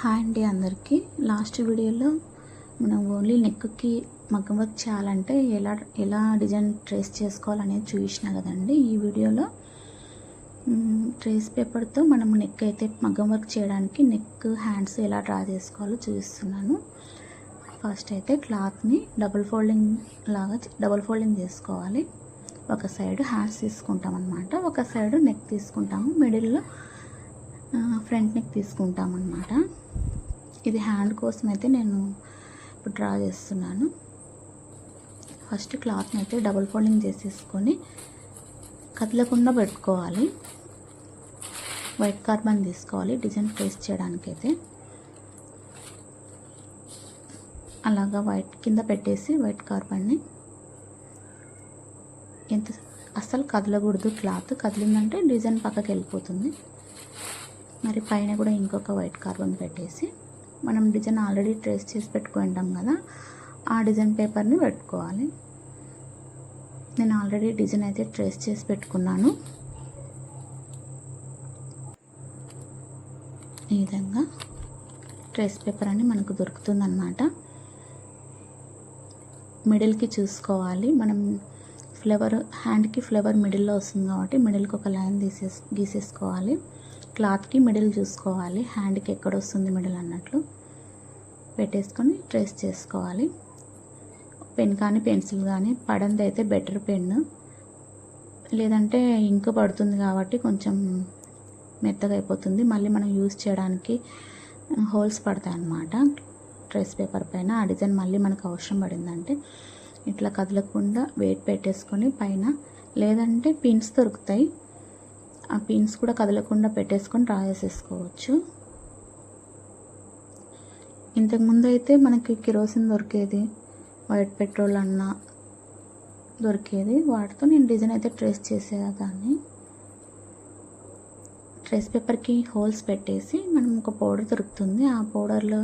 Hi అండి అందరికీ. Last వీడియోలో మనం ఓన్లీ నెక్కి మగ్గం వర్క్ చేయాలంటే ఎలా ఎలా డిజైన్ ట్రేస్ చేసుకోవాలనేది చూపించిన కదండి. ఈ వీడియోలో ట్రేస్ పేపర్తో మనం నెక్ అయితే మగ్గం వర్క్ చేయడానికి నెక్ హ్యాండ్స్ ఎలా డ్రా చేసుకోవాలో చూపిస్తున్నాను. ఫస్ట్ అయితే క్లాత్ని డబుల్ ఫోల్డింగ్ లాగా డబుల్ ఫోల్డింగ్ చేసుకోవాలి. ఒక సైడ్ హ్యాండ్స్ తీసుకుంటాం అనమాట ఒక సైడ్ నెక్ తీసుకుంటాము. మిడిల్లో ఫ్రంట్ నెక్ తీసుకుంటాం అనమాట ఇది హ్యాండ్ కోసం అయితే నేను ఇప్పుడు డ్రా చేస్తున్నాను. ఫస్ట్ క్లాత్ని అయితే డబుల్ ఫోల్డింగ్ చేసేసుకొని కదలకుండా పెట్టుకోవాలి. వైట్ కార్బన్ తీసుకోవాలి డిజైన్ ట్రేస్ చేయడానికైతే. అలాగా వైట్ కింద పెట్టేసి వైట్ కార్బన్ని ఎంత అస్సలు కదలకూడదు క్లాత్. కదిలిందంటే డిజైన్ పక్కకి వెళ్ళిపోతుంది. మరి పైన కూడా ఇంకొక వైట్ కార్బన్ పెట్టేసి మనం డిజైన్ ఆల్రెడీ ట్రేస్ చేసి పెట్టుకుంటాం కదా ఆ డిజైన్ పేపర్ని పెట్టుకోవాలి. నేను ఆల్రెడీ డిజైన్ అయితే ట్రేస్ చేసి పెట్టుకున్నాను. ఈ విధంగా ట్రేస్ పేపర్ అని మనకు దొరుకుతుందన్నమాట. మిడిల్కి చూసుకోవాలి. మనం ఫ్లవర్ హ్యాండ్కి ఫ్లవర్ మిడిల్లో వస్తుంది కాబట్టి మిడిల్కి ఒక లైన్ తీసేసి గీసేసుకోవాలి. క్లాత్కి మిడిల్ చూసుకోవాలి. హ్యాండ్కి ఎక్కడ వస్తుంది మిడిల్ అన్నట్లు పెట్టేసుకొని ట్రేస్ చేసుకోవాలి. పెన్ కానీ పెన్సిల్ కానీ పడంది అయితే బెటర్ పెన్ లేదంటే ఇంక్ పడుతుంది కాబట్టి కొంచెం మెత్తగా అయిపోతుంది. మళ్ళీ మనం యూజ్ చేయడానికి హోల్స్ పడతాయి అన్నమాట. ట్రేస్ పేపర్ పైన ఆ డిజైన్ మళ్ళీ మనకు అవసరం పడిందంటే ఇట్లా కదలకుండా వెయిట్ పెట్టేసుకొని పైన లేదంటే పిన్స్ దొరుకుతాయి. ఆ పిన్స్ కూడా కదలకుండా పెట్టేసుకొని రాసేసుకోవచ్చు. చేసేసుకోవచ్చు ఇంతకుముందు అయితే మనకి కిరోసిన్ దొరికేది వైట్ పెట్రోల్ అన్న దొరికేది. వాటితో నేను డిజైన్ అయితే ట్రేస్ చేసేదాన్ని ట్రేస్ పేపర్కి హోల్స్ పెట్టేసి మనం ఒక పౌడర్ దొరుకుతుంది. ఆ పౌడర్లో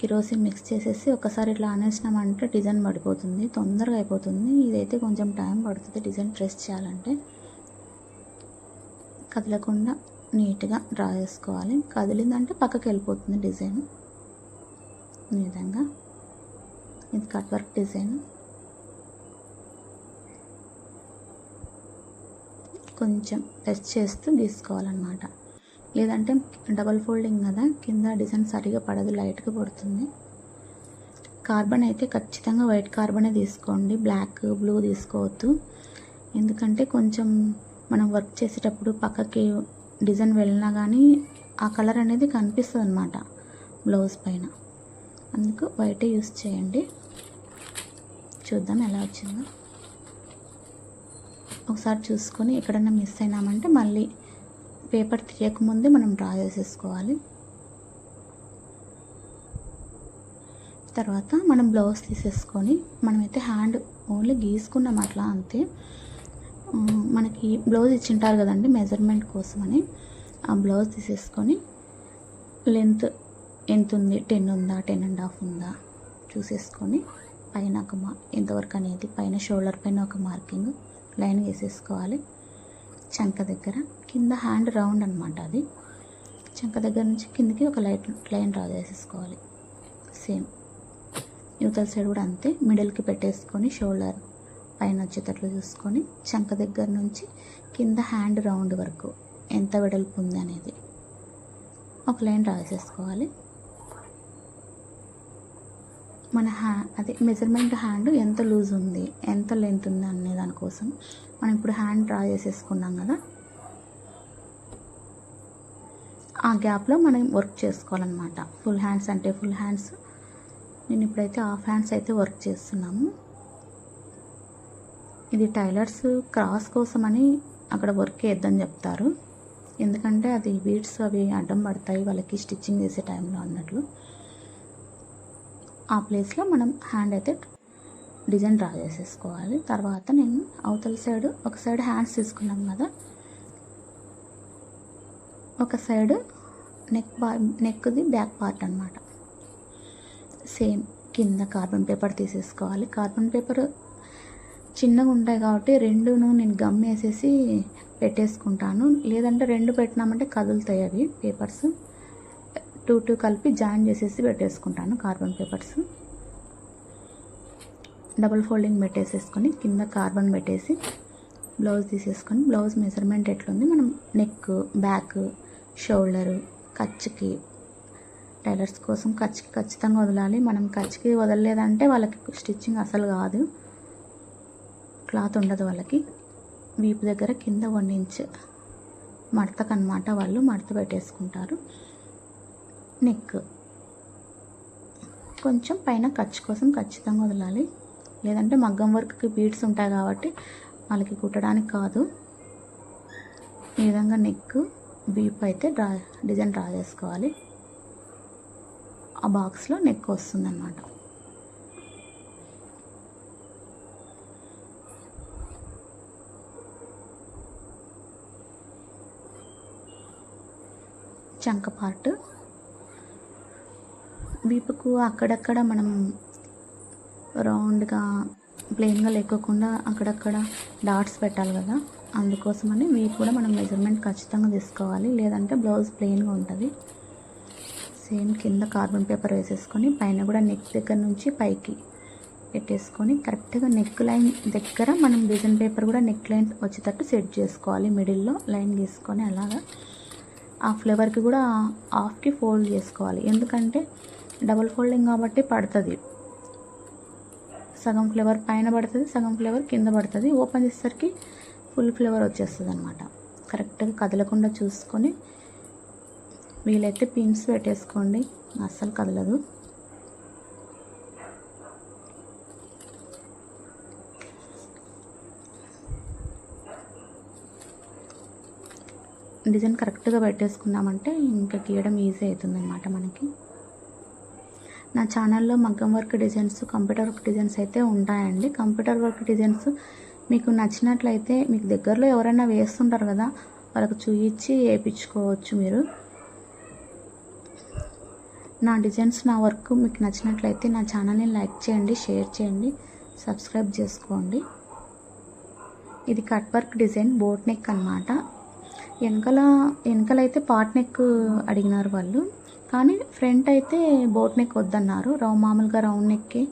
కిరోసిన్ మిక్స్ చేసేసి ఒకసారి ఇట్లా ఆనేసినామంటే డిజైన్ పడిపోతుంది తొందరగా అయిపోతుంది. ఇదైతే కొంచెం టైం పడుతుంది డిజైన్ ట్రేస్ చేయాలంటే. కదలకుండా నీట్గా డ్రా చేసుకోవాలి. కదిలిందంటే పక్కకి వెళ్ళిపోతుంది డిజైన్. ఈ విధంగా ఇది కట్ వర్క్ డిజైన్. కొంచెం టెస్ట్ చేస్తూ గీసుకోవాలన్నమాట. లేదంటే డబల్ ఫోల్డింగ్ కదా కింద డిజైన్ సరిగా పడదు లైట్గా పడుతుంది. కార్బన్ అయితే ఖచ్చితంగా వైట్ కార్బనే తీసుకోండి బ్లాక్ బ్లూ తీసుకోవద్దు. ఎందుకంటే కొంచెం మనం వర్క్ చేసేటప్పుడు పక్కకి డిజైన్ వెళ్ళినా కానీ ఆ కలర్ అనేది కనిపిస్తుంది అనమాట బ్లౌజ్ పైన. అందుకు వైటే యూస్ చేయండి. చూద్దాం ఎలా వచ్చిందో. ఒకసారి చూసుకొని ఎక్కడైనా మిస్ అయినామంటే మళ్ళీ పేపర్ తీయకముందే మనం డ్రా చేసేసుకోవాలి. తర్వాత మనం బ్లౌజ్ తీసేసుకొని మనమైతే హ్యాండ్ ఓన్లీ గీసుకున్నాం అట్లా అంతే. మనకి బ్లౌజ్ ఇచ్చింటారు కదండి మెజర్మెంట్ కోసమని. ఆ బ్లౌజ్ తీసేసుకొని లెంత్ ఎంత ఉంది? టెన్ ఉందా టెన్ అండ్ హాఫ్ ఉందా? చూసేసుకొని పైన ఒక మా ఎంతవరకు అనేది పైన షోల్డర్ పైన ఒక మార్కింగ్ లైన్ వేసేసుకోవాలి. చంక దగ్గర కింద హ్యాండ్ రౌండ్ అనమాట అది. చంక దగ్గర నుంచి కిందకి ఒక లైట్ లైన్ డ్రా చేసేసుకోవాలి. సేమ్ యువతల సైడ్ కూడా అంతే. మిడిల్కి పెట్టేసుకొని షోల్డర్ పైన వచ్చేటట్లు చూసుకొని చంక దగ్గర నుంచి కింద హ్యాండ్ రౌండ్ వరకు ఎంత వెడల్పు ఉంది అనేది ఒక లైన్ డ్రా మన హ్యా అదే మెజర్మెంట్ హ్యాండ్ ఎంత లూజ్ ఉంది ఎంత లెంత్ ఉంది అనే దానికోసం మనం ఇప్పుడు హ్యాండ్ డ్రా చేసేసుకున్నాం కదా. ఆ గ్యాప్లో మనం వర్క్ చేసుకోవాలన్నమాట. ఫుల్ హ్యాండ్స్ అంటే ఫుల్ హ్యాండ్స్ నేను ఇప్పుడైతే హాఫ్ హ్యాండ్స్ అయితే వర్క్ చేస్తున్నాము. ఇది టైలర్స్ క్రాస్ కోసమని అక్కడ వర్క్ వేద్దని చెప్తారు. ఎందుకంటే అది బీడ్స్ అవి అడ్డం పడతాయి వాళ్ళకి స్టిచ్చింగ్ చేసే టైంలో అన్నట్లు. ఆ ప్లేస్లో మనం హ్యాండ్ అయితే డిజైన్ డ్రా చేసేసుకోవాలి. తర్వాత నేను అవతల సైడ్ ఒక సైడ్ హ్యాండ్స్ తీసుకున్నాం కదా. ఒక సైడ్ నెక్ బా నెక్ది బ్యాక్ పార్ట్ అనమాట సేమ్ కింద కార్బన్ పేపర్ తీసేసుకోవాలి. కార్బన్ పేపర్ చిన్నగా ఉంటాయి కాబట్టి రెండును నేను గమ్ వేసేసి పెట్టేసుకుంటాను. లేదంటే రెండు పెట్టినామంటే కదులుతాయి అవి పేపర్స్. టూ టూ కలిపి జాయిన్ చేసేసి పెట్టేసుకుంటాను కార్బన్ పేపర్స్. డబుల్ ఫోల్డింగ్ పెట్టేసేసుకొని కింద కార్బన్ పెట్టేసి బ్లౌజ్ తీసేసుకొని బ్లౌజ్ మెజర్మెంట్ ఎట్లుంది మనం నెక్ బ్యాక్ షోల్డరు ఖర్చుకి టైలర్స్ కోసం ఖర్చుకి ఖచ్చితంగా వదలాలి. మనం ఖర్చుకి వదలలేదంటే వాళ్ళకి స్టిచ్చింగ్ అసలు కాదు. క్లాత్ ఉండదు వాళ్ళకి. వీపు దగ్గర కింద వన్ ఇంచ్ మడతకనమాట వాళ్ళు మడత పెట్టేసుకుంటారు. నెక్ కొంచెం పైన ఖర్చు కోసం ఖచ్చితంగా వదలాలి. లేదంటే మగ్గం వర్క్కి బీడ్స్ ఉంటాయి కాబట్టి వాళ్ళకి కుట్టడానికి కాదు. ఈ విధంగా నెక్ వీప్ అయితే డ్రా డిజైన్ డ్రా చేసుకోవాలి. ఆ బాక్స్లో నెక్ వస్తుంది చంక పార్ట్. వీపుకు అక్కడక్కడ మనం రౌండ్గా ప్లెయిన్గా లేకోకుండా అక్కడక్కడ డాట్స్ పెట్టాలి కదా. అందుకోసమని వీపు కూడా మనం మెజర్మెంట్ ఖచ్చితంగా తీసుకోవాలి. లేదంటే బ్లౌజ్ ప్లెయిన్గా ఉంటుంది. సేమ్ కింద కార్బన్ పేపర్ వేసేసుకొని పైన కూడా నెక్ దగ్గర నుంచి పైకి పెట్టేసుకొని కరెక్ట్గా నెక్ లైన్ దగ్గర మనం డిజైన్ పేపర్ కూడా నెక్ లైన్ వచ్చేటట్టు సెట్ చేసుకోవాలి. మిడిల్లో లైన్ గీసుకొని అలాగా ఆ ఫ్లేవర్కి కూడా హాఫ్కి ఫోల్డ్ చేసుకోవాలి. ఎందుకంటే డబుల్ ఫోల్డింగ్ కాబట్టి పడుతుంది. సగం ఫ్లేవర్ పైన పడుతుంది సగం ఫ్లేవర్ కింద పడుతుంది. ఓపెన్ చేసేసరికి ఫుల్ ఫ్లేవర్ వచ్చేస్తుంది అనమాట కరెక్ట్గా కదలకుండా చూసుకొని వీలైతే పిన్స్ పెట్టేసుకోండి. అస్సలు కదలదు. డిజైన్ కరెక్ట్గా పెట్టేసుకున్నామంటే ఇంకా గీయడం ఈజీ అవుతుందన్నమాట మనకి. నా ఛానల్లో మగ్గం work designs computer work designs అయితే ఉంటాయండి. కంప్యూటర్ వర్క్ డిజైన్స్ మీకు నచ్చినట్లయితే మీకు దగ్గరలో ఎవరైనా వేస్తుంటారు కదా వాళ్ళకి చూయించి వేయించుకోవచ్చు మీరు. నా డిజైన్స్ నా వర్క్ మీకు నచ్చినట్లయితే నా ఛానల్ని లైక్ చేయండి షేర్ చేయండి సబ్స్క్రైబ్ చేసుకోండి. ఇది cut work design boat neck అనమాట వెనకాల వెనకాలైతే పాట్ నెక్ అడిగినారు వాళ్ళు. కానీ ఫ్రంట్ అయితే బోట్ నెక్ వద్దన్నారు. రౌ మామూలుగా రౌండ్ నెక్కే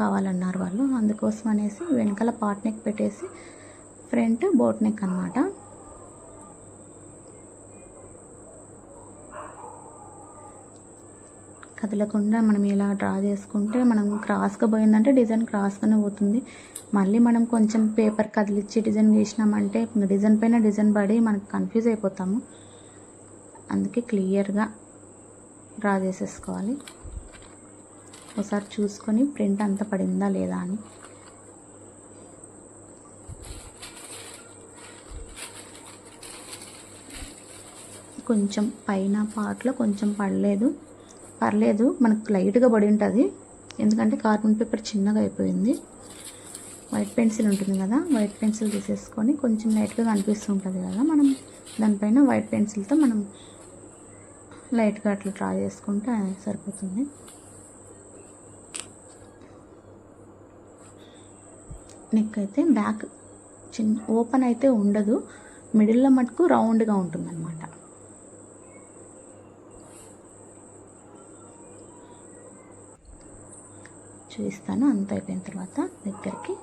కావాలన్నారు వాళ్ళు. అందుకోసం అనేసి వెనకాల పాట్ నెక్ పెట్టేసి ఫ్రంట్ బోట్ నెక్ అనమాట కదలకుండా మనం ఇలా డ్రా చేసుకుంటే మనం క్రాస్గా పోయిందంటే డిజైన్ క్రాస్గానే పోతుంది. మళ్ళీ మనం కొంచెం పేపర్ కదిలిచ్చి డిజైన్ వేసినామంటే డిజైన్ పైన డిజైన్ పడి మనకు కన్ఫ్యూజ్ అయిపోతాము. అందుకే క్లియర్గా డ్రా చేసేసుకోవాలి. ఒకసారి చూసుకొని ప్రింట్ అంతా పడిందా లేదా అని. కొంచెం పైన పార్ట్లో కొంచెం పడలేదు. పర్లేదు మనకు లైట్గా పడి ఉంటుంది. ఎందుకంటే కార్బన్ పేపర్ చిన్నగా అయిపోయింది. వైట్ పెన్సిల్ ఉంటుంది కదా వైట్ పెన్సిల్ తీసేసుకొని కొంచెం లైట్గా కనిపిస్తుంటుంది కదా మనం దానిపైన వైట్ పెన్సిల్తో మనం లైట్గా అట్లా డ్రా చేసుకుంటే సరిపోతుంది. నెక్ అయితే బ్యాక్ చిన్న ఓపెన్ అయితే ఉండదు. మిడిల్లో మటుకు రౌండ్గా ఉంటుంది చూపిస్తాను. అంత అయిపోయిన తర్వాత దగ్గరికి.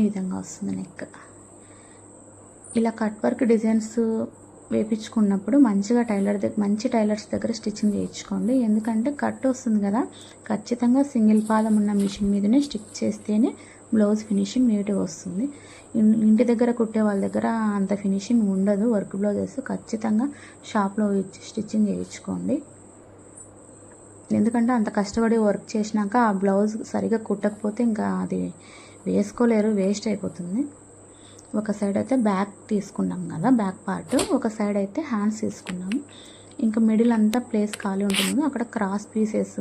ఈ విధంగా వస్తుంది నెక్ ఇలా కట్ వర్క్ డిజైన్స్ వేపించుకున్నప్పుడు మంచిగా టైలర్ దగ్గర మంచి టైలర్స్ దగ్గర స్టిచ్చింగ్ చేయించుకోండి. ఎందుకంటే కట్ వస్తుంది కదా. ఖచ్చితంగా సింగిల్ పాదం ఉన్న మిషన్ మీదనే స్టిచ్ చేస్తేనే బ్లౌజ్ ఫినిషింగ్ నీట్గా వస్తుంది. ఇంటి దగ్గర కుట్టే వాళ్ళ దగ్గర అంత ఫినిషింగ్ ఉండదు. వర్క్ బ్లౌజెస్ ఖచ్చితంగా షాప్లో ఇచ్చి స్టిచ్చింగ్ చేయించుకోండి. ఎందుకంటే అంత కష్టపడి వర్క్ చేసినాక ఆ బ్లౌజ్ సరిగా కుట్టకపోతే ఇంకా అది వేసుకోలేరు వేస్ట్ అయిపోతుంది. ఒక సైడ్ అయితే బ్యాక్ తీసుకున్నాం కదా బ్యాక్ పార్ట్. ఒక సైడ్ అయితే హ్యాండ్స్ తీసుకున్నాము ఇంకా మిడిల్ అంతా ప్లేస్ ఖాళీ ఉంటుంది. అక్కడ క్రాస్ పీసెస్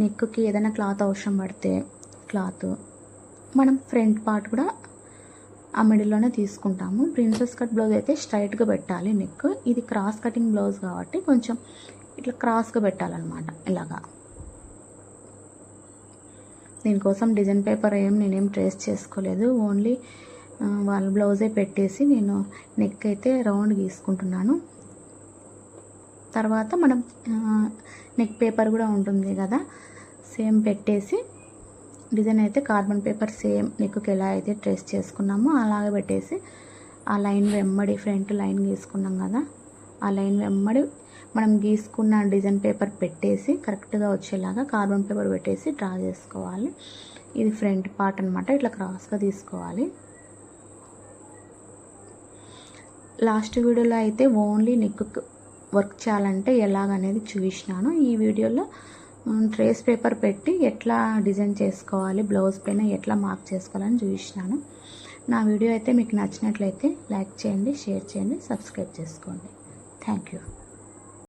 నెక్కి ఏదైనా క్లాత్ అవసరం పడితే క్లాత్. మనం ఫ్రంట్ పార్ట్ కూడా ఆ మిడిల్లోనే తీసుకుంటాము. ప్రిన్సెస్ కట్ బ్లౌజ్ అయితే స్ట్రైట్గా పెట్టాలి నెక్. ఇది క్రాస్ కటింగ్ బ్లౌజ్ కాబట్టి కొంచెం ఇట్లా క్రాస్గా పెట్టాలన్నమాట ఇలాగా. దీనికోసం డిజైన్ పేపర్ ఏం నేనేం ట్రేస్ చేసుకోలేదు. ఓన్లీ వాళ్ళ బ్లౌజే పెట్టేసి నేను నెక్ అయితే రౌండ్ గీసుకుంటున్నాను. తర్వాత మనం నెక్ పేపర్ కూడా ఉంటుంది కదా సేమ్ పెట్టేసి డిజైన్ అయితే కార్బన్ పేపర్ సేమ్ నెక్కి ఎలా అయితే ట్రేస్ చేసుకున్నామో అలాగే పెట్టేసి ఆ లైన్ వెమ్మడి ఫ్రంట్ లైన్ గీసుకున్నాం కదా. ఆ లైన్ వెమ్మడి మనం గీసుకున్న డిజైన్ పేపర్ పెట్టేసి కరెక్ట్గా వచ్చేలాగా కార్బన్ పేపర్ పెట్టేసి డ్రా చేసుకోవాలి. ఇది ఫ్రంట్ పార్ట్ అనమాట ఇట్లా క్రాస్గా తీసుకోవాలి. లాస్ట్ వీడియోలో అయితే ఓన్లీ నెక్ వర్క్ చేయాలంటే ఎలాగనేది చూసినాను. ఈ వీడియోలో ట్రేస్ పేపర్ పెట్టి ఎట్లా డిజైన్ చేసుకోవాలి బ్లౌజ్ పైన ఎట్లా మార్క్ చేసుకోవాలని చూపించినాను నా వీడియో అయితే మీకు నచ్చినట్లయితే లైక్ చేయండి షేర్ చేయండి సబ్స్క్రైబ్ చేసుకోండి. Thank you